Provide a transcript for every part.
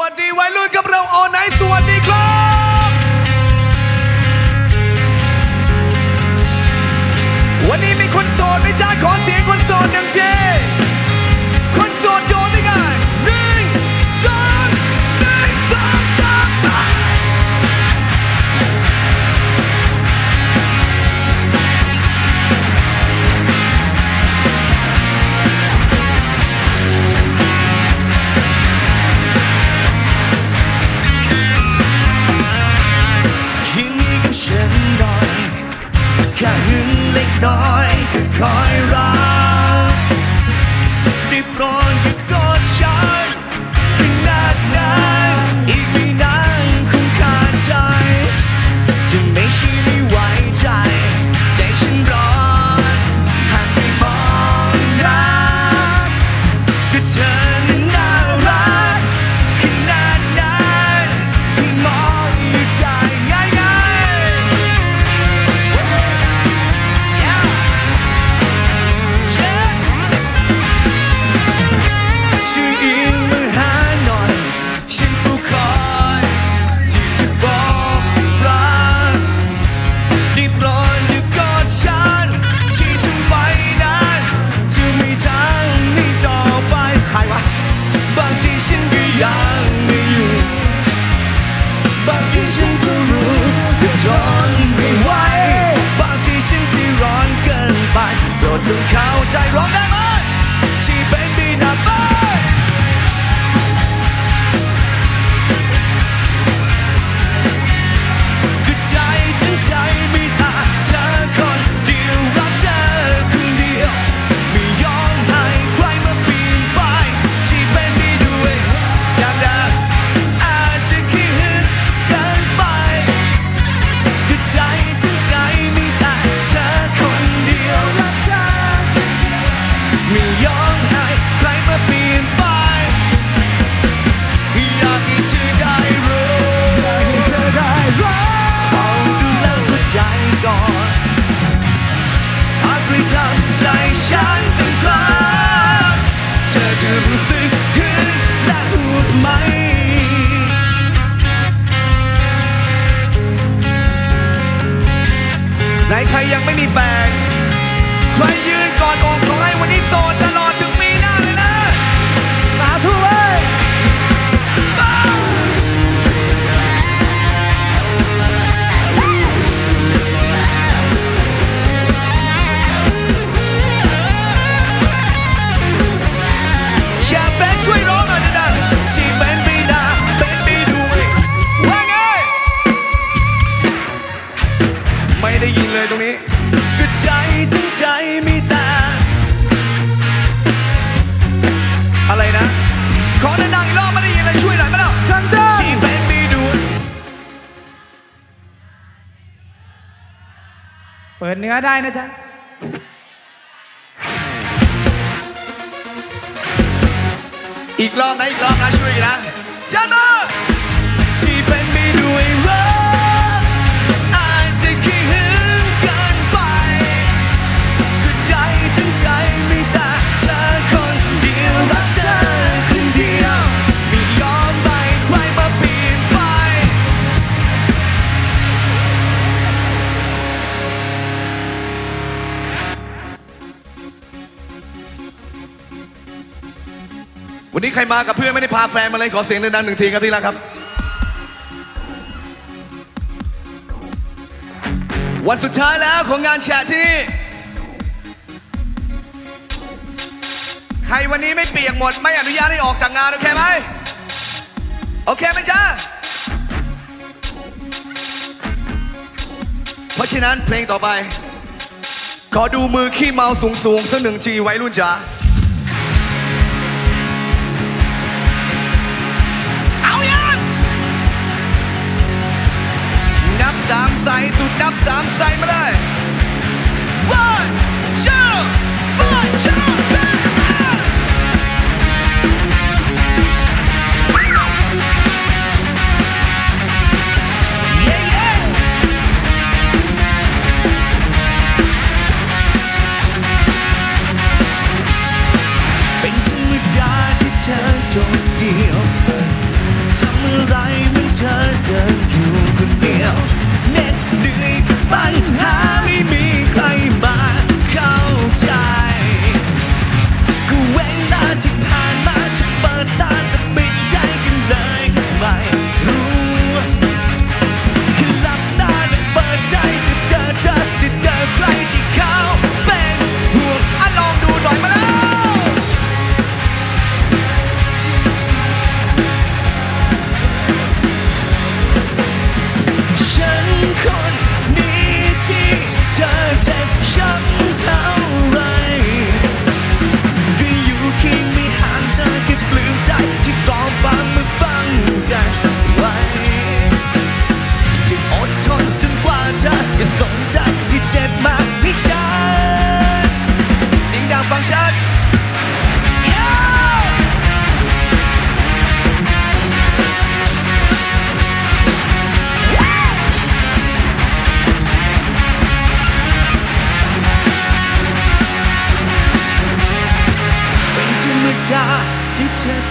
วัสดีวัยรุ่นกับเราออนไนสวัสดีครับวันนี้มีคนโสดไหมจ้าขอเสียงคนโสดหนึ่งทีคนโสดโด ใจฉันสักครั้งเธอจะรู้สึกหึงและหูดไหม ไหนใครยังไม่มีแฟน ใครยืนกอดอกขอให้วันนี้โสดนะ ไม่ได้ยินเลยตรงนี้ก็ใจทั้งใจไม่ต่างอะไรนะ ขอดังๆอีกรอบไม่ได้ยินเลยช่วยหน่อยมาแล้วที่เป็นไปด้วยเปิดเนื้อได้นะจ๊ะอีกรอบนะอีกรอบนะช่วยอีกนะจันมา วันนี้ใครมากับเพื่อนไม่ได้พาแฟนมาเลยขอเสียงดังๆหนึ่งทีครับที่รักครับ วันสุดท้ายแล้วของงานแชร์ที่นี่ ใครวันนี้ไม่เปียกหมด ไม่อนุญาตให้ออกจากงานโอเคไหมโอเคไหมจ๊ะเพราะฉะนั้นเพลงต่อไป ขอดูมือขี้เมาสูงๆสักหนึ่งทีไว้รุ่นจ๋า ใส่สุดนับสามใส่มาเลย one two one two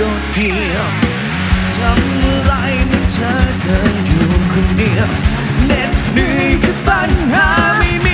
ดเดียวทำอะไรเมื่อเธอเธออยู่คนเดียวเหน็ดเหนื่อยกับปัญหาไม่มี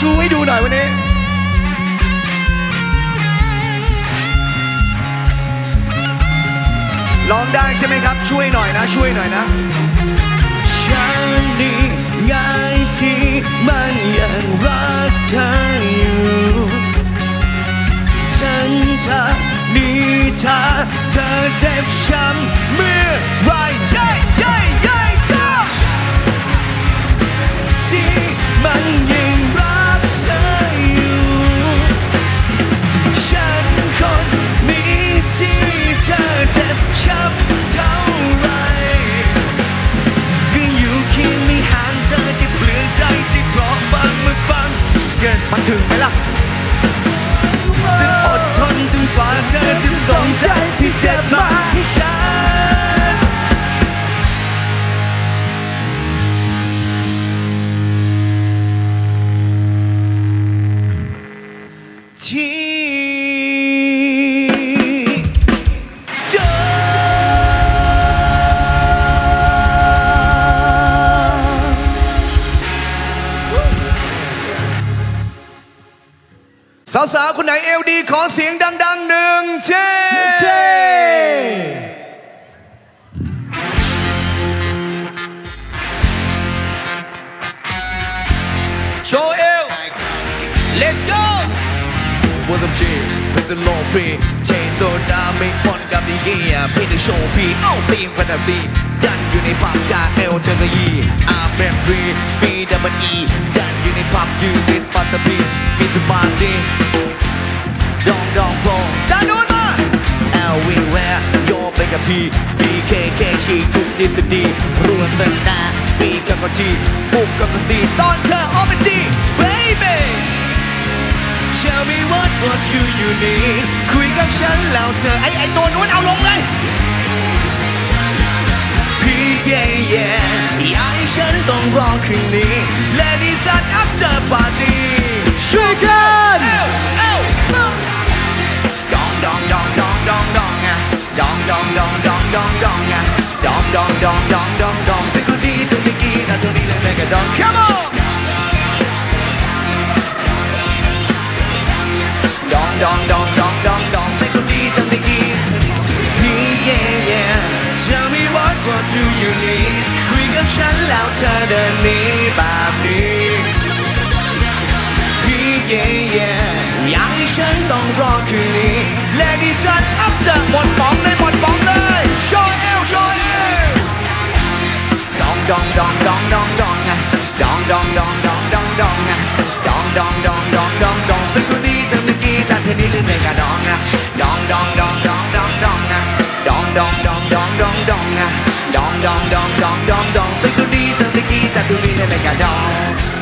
ชูให้ดูหน่อยวันนี้ลองได้ใช่ไหมครับ ช่วยหน่อยนะ ช่วยหน่อยนะฉันนี่ไงที่มันยังรักเธออยู่ฉันจะดีถ้าเธอเจ็บช้ำเมื่อไร สาวๆ คนไหนเอลดีขอเสียงดังๆหนึ่งเช่เช่โชว์เอล let's go บนสมชี เป็นสโลพีเชนโซดาไม่ปนกับดีเกียพี่จะโชว์พี่เอาตีมแฟนตาซีดันอยู่ในผับกาเอลเชนกยีอาร์เบนรีมีดับเบิลอีดันอยู่ในผับยืนเป็นปัตตพีมีสมาธิดองดองโปรด้านนู้นมาแอลวิงแวร์โยไปกับพี่ BKK ฉีทุกทฤษฎีรวนสนาปีกับกะทีบุกกับกะซีตอนเธอออมเป็นจี baby Tell me what what you you need คุยกับฉันแล้วเธอไอไอตัวนู้นเอาลงเลยพี่เย่เย่อยากให้ฉันต้องรอคืนนี้ Ladies and after party ช่วยกันเอ้วเอ้วดองดองดองดองดองดองอะดองดองดองดองดองดองอะดองดองดองดองดองดองสิกูดีตัวดีกีนะตัวนี้เลยไม่กระดอง come on dong dong dong dong dong dong dong dong dong dong dong dong dong dong dong dong dong Tırkudi tırnıki tatedili mega dong dong dong dong dong dong dong dong dong dong dong dong dong dong dong dong dong dong dong Tırkudi tırnıki tatedili mega dong